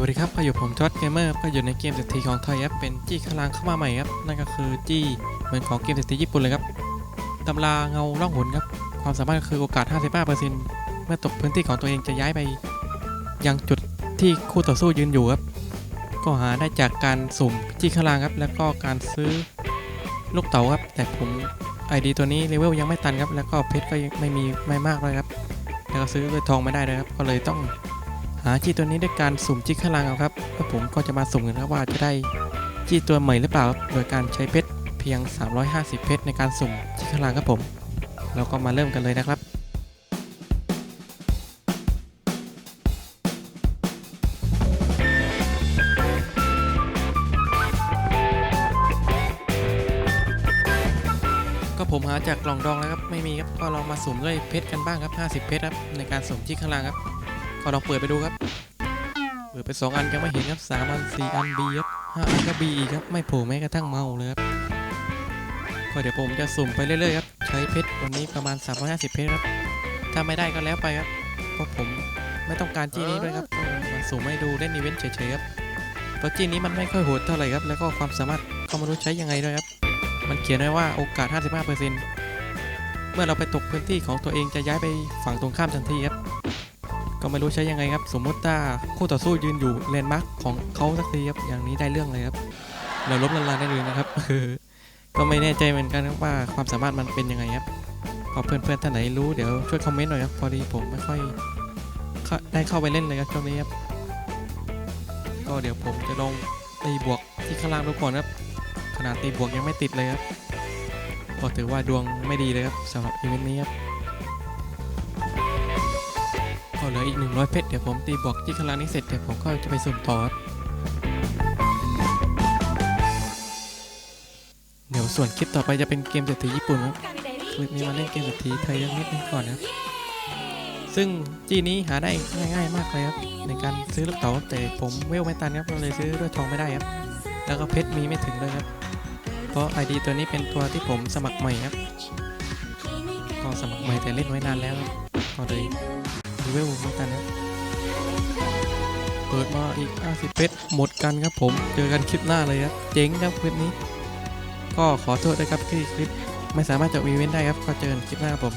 วัสดีครับก็อยู่ผมจอดเกมเมอร์ก็อยู่ในเกมเศรษฐีของไทยครับเป็นจี้ขล่างเข้ามาใหม่ครับ นั่นก็คือจี้เหมือนของเกมเศรษฐีญี่ปุ่นเลยครับตำราเงาล่องหนครับ ความสามารถก็คือโอกาส 55%เมื่อตกพื้นที่ของตัวเองจะย้ายไป ยังจุดที่คู่ต่อสู้ยืนอยู่ครับ ก็หาได้จากการสุ่มจี้ขล่างครับ แล้วก็การซื้อลูกเต๋าครับ แต่ผมไอดีตัวนี้เลเวลยังไม่ตันครับ แล้วก็เพชรก็ไม่มีไม่มากเลยครับ แล้วก็ซื้อด้วยทองไม่ได้เลยครับ ก็เลยต้อง หาจี้ตัวนี้ด้วยการสุ่มจี้ข้างล่างเอาครับแล้วผมก็จะมาสุ่มกันครับว่าจะได้จี้ตัวใหม่หรือเปล่า โดยการใช้เพชรเพียง 350 เพชรในการสุ่มจี้ข้างล่างครับผม เราก็มาเริ่มกันเลยนะครับก็ผมหาจากกล่องดองแล้วครับไม่มีครับก็ลองมาสุ่มด้วยเพชรกันบ้างครับ 50 เพชรครับในการสุ่มจี้ข้างล่างครับ ก็ลองเปิดไปดูครับ เปิดไปสองอันยังไม่เห็นครับสามอันสี่อันบีครับห้าอันก็บีครับไม่โผล่แม้กระทั่งเมาเลยครับก็เดี๋ยวผมจะสุ่มไปเรื่อยๆครับใช้เพชรวันนี้ประมาณ 350 เพชรครับ ถ้าไม่ได้ก็แล้วไปครับเพราะผมไม่ต้องการจี้นี้ด้วยครับมาสุ่มให้ดูเล่นอีเวนต์เฉยๆครับเพราะจี้นี้มันไม่ค่อยโหดเท่าไหร่ครับแล้วก็ความสามารถก็ไม่รู้ใช้ยังไงด้วยครับ มันเขียนไว้ว่าโอกาส 55%เมื่อเราไปตกพื้นที่ของตัวเองจะย้ายไปฝั่งตรงข้ามทันทีครับ ก็ไม่รู้ใช้ยังไงครับ สมมติถ้าคู่ต่อสู้ยืนอยู่แลนมาร์คของเขาสักทีครับอย่างนี้ได้เรื่องเลยครับเราลบละลายได้เลยนะครับก็ไม่แน่ใจเหมือนกันครับว่าความสามารถมันเป็นยังไงครับก็เพื่อนๆท่านไหนรู้เดี๋ยวช่วยคอมเมนต์หน่อยครับพอดีผมไม่ค่อยได้เข้าไปเล่นเลยครับช่วงนี้ครับก็เดี๋ยวผมจะลองตีบวกที่ข้างล่างดูก่อนครับขนาดตีบวกยังไม่ติดเลยครับก็ถือว่าดวงไม่ดีเลยครับสำหรับอีเวนต์นี้ครับ ลืออีก 100 เพชร เดี๋ยวผมตีบอกที่ข้างล่างนี้เสร็จ เดี๋ยวผมก็จะไปสุ่มต่อครับเดี๋ยวส่วนคลิปต่อไปจะเป็นเกมเศรษฐีญี่ปุ่นครับคลิปนี้มาเล่นเกมเศรษฐีไทยยังนิดนึงก่อนนะครับ ซึ่งจีนี้หาได้ง่ายๆมากเลยครับ ในการซื้อลูกเต๋าแต่ผมเวลไม่ตันครับเลยซื้อด้วยทองไม่ได้ครับ แล้วก็เพชรมีไม่ถึงเลยครับ เพราะ ID ตัวนี้เป็นตัวที่ผมสมัครใหม่ครับก็สมัครใหม่แต่เล่นไว้นานแล้วก็เลย เวลเหมือนกันนะเปิดมาอีก 50 เพชรหมดกันครับผม เจอกันคลิปหน้าเลยครับ เจ๋งครับคลิปนี้ ก็ขอโทษด้วยครับที่คลิปไม่สามารถจะวีเว้นได้ครับ ก็เจอกันคลิปหน้าครับผม